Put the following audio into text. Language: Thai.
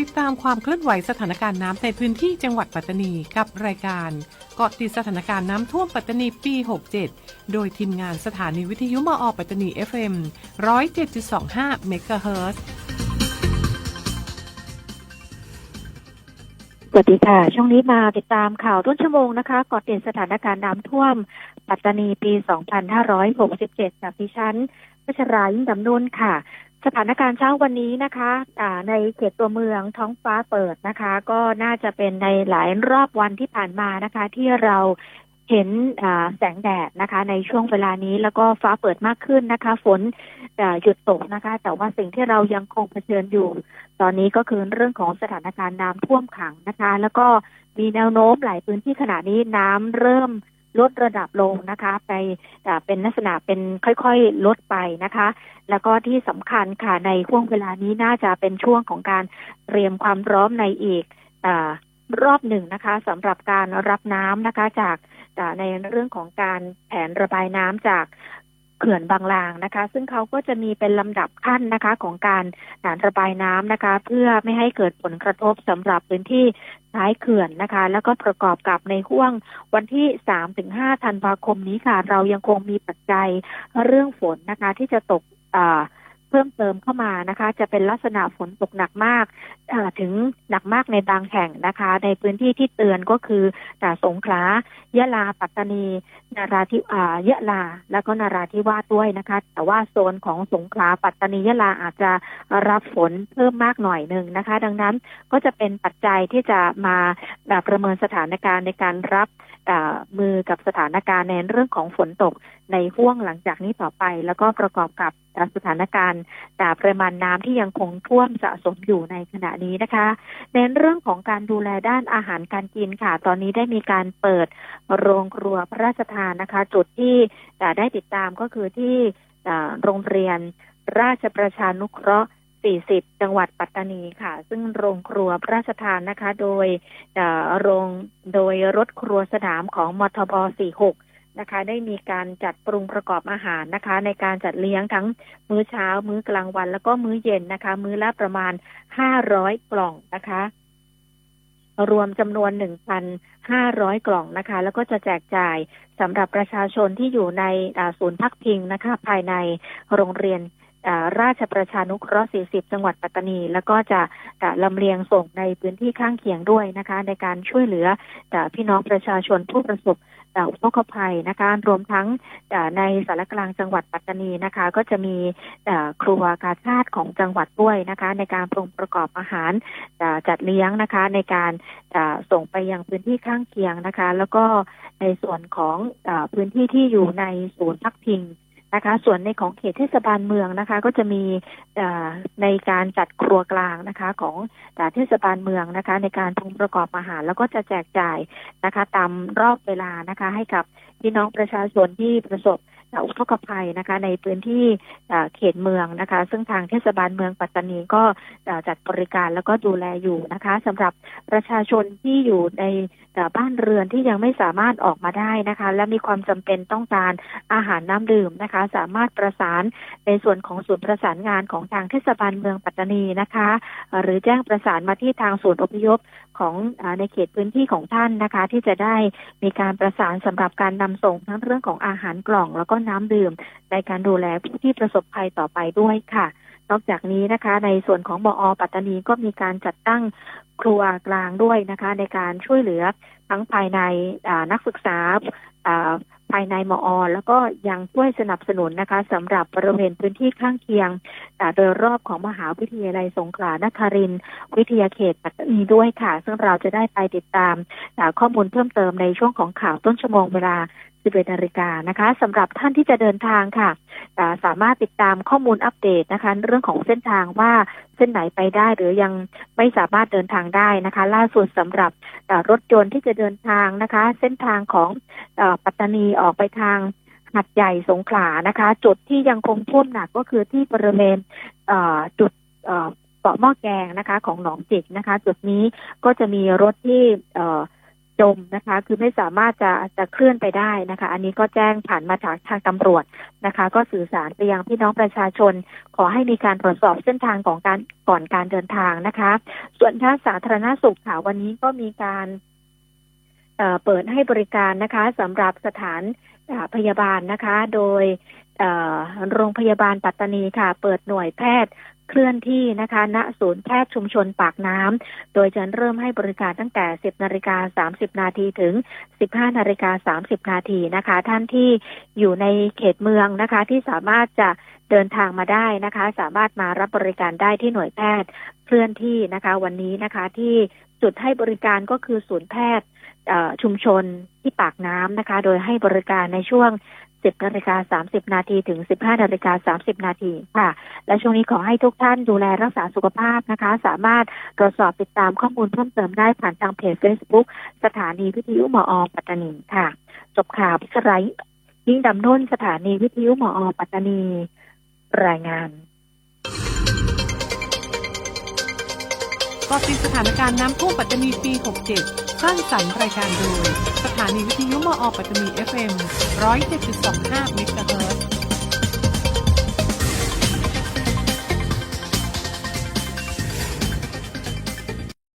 ติดตามความเคลื่อนไหวสถานการณ์น้ำในพื้นที่จังหวัดปัตตานีกับรายการเกาะติดสถานการณ์น้ำท่วมปัตตานีปี 67 โดยทีมงานสถานีวิทยุมอปัตตานี FM 107.25เมกะเฮิรตซ์สวัสดีค่ะ ช่วงนี้มาติดตามข่าวต้นชั่วโมงนะคะเกาะติดสถานการณ์น้ำท่วม ปัตตานีปี 2567จากดิฉันพัชรายิ่งดำนุนค่ะ สถานการณ์เช้าวันนี้นะคะในเขตตัวเมืองท้องฟ้าเปิดนะคะ ก็น่าจะเป็นในหลายรอบวันที่ผ่านมานะคะ ที่เราเห็นแสงแดดนะคะ ในช่วงเวลานี้แล้วก็ฟ้าเปิดมากขึ้นนะคะ ฝนหยุดตกนะคะ แต่ว่าสิ่งที่เรายังคงเผชิญอยู่ ตอนนี้ก็คือเรื่องของสถานการณ์น้ำท่วมขังนะคะ แล้วก็มีแนวโน้มหลายพื้นที่ขณะนี้น้ำเริ่ม ลดระดับลงนะคะ ไปเป็นลักษณะเป็นค่อยๆ ลดไปนะคะ แล้วก็ที่สำคัญค่ะในช่วงเวลานี้น่าจะเป็นช่วงของการเตรียมความพร้อมในอีกอรอบหนึ่งนะคะสำหรับการรับน้ำนะคะจากในเรื่องของการแผนระบายน้ำจาก ขื่อนบางลางนะคะ ซึ่งเขาก็จะมีเป็นลำดับขั้นนะคะของการการระบายน้ำนะคะ เพื่อไม่ให้เกิดผลกระทบสำหรับพื้นที่ท้ายเขื่อนนะคะ แล้วก็ประกอบกับในห่วงวันที่3ถึง5ธันวาคมนี้ค่ะ เรายังคงมีปัจจัยเรื่องฝนนะคะ ที่จะตกอ่า พิ่มเติมเข้ามานะคะ จะเป็นลักษณะฝนตกหนักมากาถึงหนักมากในบางแห่งนะคะ ในพื้นที่ที่เตือนก็คืออ่สงขลายะลาปัตตานี นาราธิอายะลา แล้วก็นาราธิวาสด้วยนะคะ แต่ว่าโซนของสงขลาปัตตานียะลาอาจจะรับฝนเพิ่มมากหน่อยหนึ่งนะคะ ดังนั้นก็จะเป็นปัจจัยที่จะมาประเมินสถานการณ์ในการรับมือกับสถานการณ์ในเรื่องของฝนตกในห่วงหลังจากนี้ต่อไป แล้วก็ประกอบกับสถานการณ์อ่าปริมาณน้ำที่ยังคงท่วมสะสมอยู่ในขณะนี้นะคะในเรื่องของการดูแลด้านอาหารการกินค่ะ ตอนนี้ได้มีการเปิดโรงครัวพระราชทานนะคะ จุดที่ได้ติดตามก็คือที่โรงเรียนราชประชานุเคราะห์ 40 จังหวัดปัตตานีค่ะ ซึ่งโรงครัวพระราชทานนะคะ โดยโรงโดยรถครัวสนามของมทบ 46 นะคะ ได้มีการจัดปรุงประกอบอาหารนะคะ ในการจัดเลี้ยงทั้งมื้อเช้า มื้อกลางวัน แล้วก็มื้อเย็นนะคะ มื้อละประมาณ500กล่องนะคะ รวมจำนวน1,500กล่องนะคะ แล้วก็จะแจกจ่ายสำหรับประชาชนที่อยู่ในศูนย์พักพิงนะคะ ภายในโรงเรียนราชประชานุเคราะห์ 40 จังหวัดปัตตานี แล้วก็จะลำเลียงส่งในพื้นที่ข้างเคียงด้วยนะคะ ในการช่วยเหลือพี่น้องประชาชนผู้ประสบ อ่าอุทกภัยนะคะ รวมทั้งในสารกลางจังหวัดปัตตานีนะคะ ก็จะมีครัวกาชาติของจังหวัดด้วยนะคะ ในการปรุงประกอบอาหารจัดเลี้ยงนะคะ ในการส่งไปยังพื้นที่ข้างเคียงนะคะ แล้วก็ในส่วนของพื้นที่ที่อยู่ในศูนย์พักพิง นะคะ ส่วนในของเขตเทศบาลเมืองนะคะ ก็จะมีอ่าในการจัดครัวกลางนะคะ ของอ่เทศบาลเมืองนะคะ ในการปรุงประกอบอาหาร แล้วก็จะแจกจ่ายนะคะ ตามรอบเวลานะคะ ให้กับพี่น้องประชาชนที่ประสบ อ่าอุทกภัยนะคะ ในพื้นที่เขตเมืองนะคะ ซึ่งทางเทศบาลเมืองปัตตานีก็จัดบริการแล้วก็ดูแลอยู่นะคะสำหรับประชาชนที่อยู่ในบ้านเรือนที่ยังไม่สามารถออกมาได้นะคะ และมีความจำเป็นต้องการอาหารน้ำดื่มนะคะ สามารถประสานในส่วนของศูนย์ประสานงานของทางเทศบาลเมืองปัตตานีนะคะ หรือแจ้งประสานมาที่ทางศูนย์อพยพ ของอในเขตพื้นที่ของท่านนะคะ ที่จะได้มีการประสานสำหรับการนำส่งทั้งเรื่องของอาหารกล่อง แล้วก็น้ำดื่ม ในการดูแลผู้ที่ประสบภัยต่อไปด้วยค่ะ นอกจากนี้นะคะ ในส่วนของบอปัตตานีก็มีการจัดตั้งครัวกลางด้วยนะคะ ในการช่วยเหลือทั้งภายในนักศึกษา ภายในมอ แล้วก็ยังช่วยสนับสนุนนะคะสำหรับบริเวณพื้นที่ข้างเคียงต่าโดยรอบของมหาวิทยาลัยสงขลานครินวิทยาเขตปัตตานีด้วยค่ะ ซึ่งเราจะได้ไปติดตามอ่าข้อมูลเพิ่มเติมในช่วงของข่าวต้นชั่วโมงเวลา 11นาฬิกานะคะสำหรับท่านที่จะเดินทางค่ะ สามารถติดตามข้อมูลอัปเดตนะคะ เรื่องของเส้นทางว่าเส้นไหนไปได้หรือยังไม่สามารถเดินทางได้นะคะ ล่าสุดสำหรับรถยนต์ที่จะเดินทางนะคะ เส้นทางของอปัตตานีออกไปทางหัดใหญ่สงขลานะคะ จุดที่ยังคงท่วมหนักก็คือที่บริเวณจุดอ่าเกาะหม้อแกงนะคะ ของหนองจิกนะคะ จุดนี้ก็จะมีรถที่ จมนะคะ คือไม่สามารถจะจะเคลื่อนไปได้นะคะ อันนี้ก็แจ้งผ่านมาจากทางตำรวจนะคะ ก็สื่อสารไปยังพี่น้องประชาชน ขอให้มีการตรวจสอบเส้นทางของการก่อนการเดินทางนะคะ ส่วนทางสาธารณสุขค่ะวันนี้ก็มีการเอ่อเปิดให้บริการนะคะสำหรับสถานอ่อพยาบาลนะคะ โดยอ่อโรงพยาบาลปัตตานีค่ะ เปิดหน่วยแพทย์ เคลื่อนที่นะคะ ณ ศูนย์แพทย์ชุมชนปากน้ำ โดยจะเริ่มให้บริการตั้งแต่ 10 นาฬิกา 30 นาทีถึง 15 นาฬิกา 30 นาทีนะคะ ท่านที่อยู่ในเขตเมืองนะคะ ที่สามารถจะเดินทางมาได้นะคะ สามารถมารับบริการได้ที่หน่วยแพทย์เคลื่อนที่นะคะ วันนี้นะคะที่จุดให้บริการก็คือศูนย์แพทย์ชุมชนที่ปากน้ำนะคะ โดยให้บริการในช่วง 10นาฬิกา30 นาทีถึง 15นาฬิกา30 นาทีค่ะ และช่วงนี้ขอให้ทุกท่านดูแลรักษาสุขภาพนะคะ สามารถตรวจสอบติดตามข้อมูลเพิ่มเติมได้ผ่านทางเพจ Facebook สถานีวิทยุมอปัตตานีค่ะ จบข่าวพิศไรยิ่งดำนุ่นสถานีวิทยุมอปัตตานี รายงานกาะติดสถานการณ์น้ำท่วมปัตตานีปี 67 สร้างสรรค์รายการโดย สถานีวิทยุ อปัตตานี FM 107.25เมกะเฮิรตซ์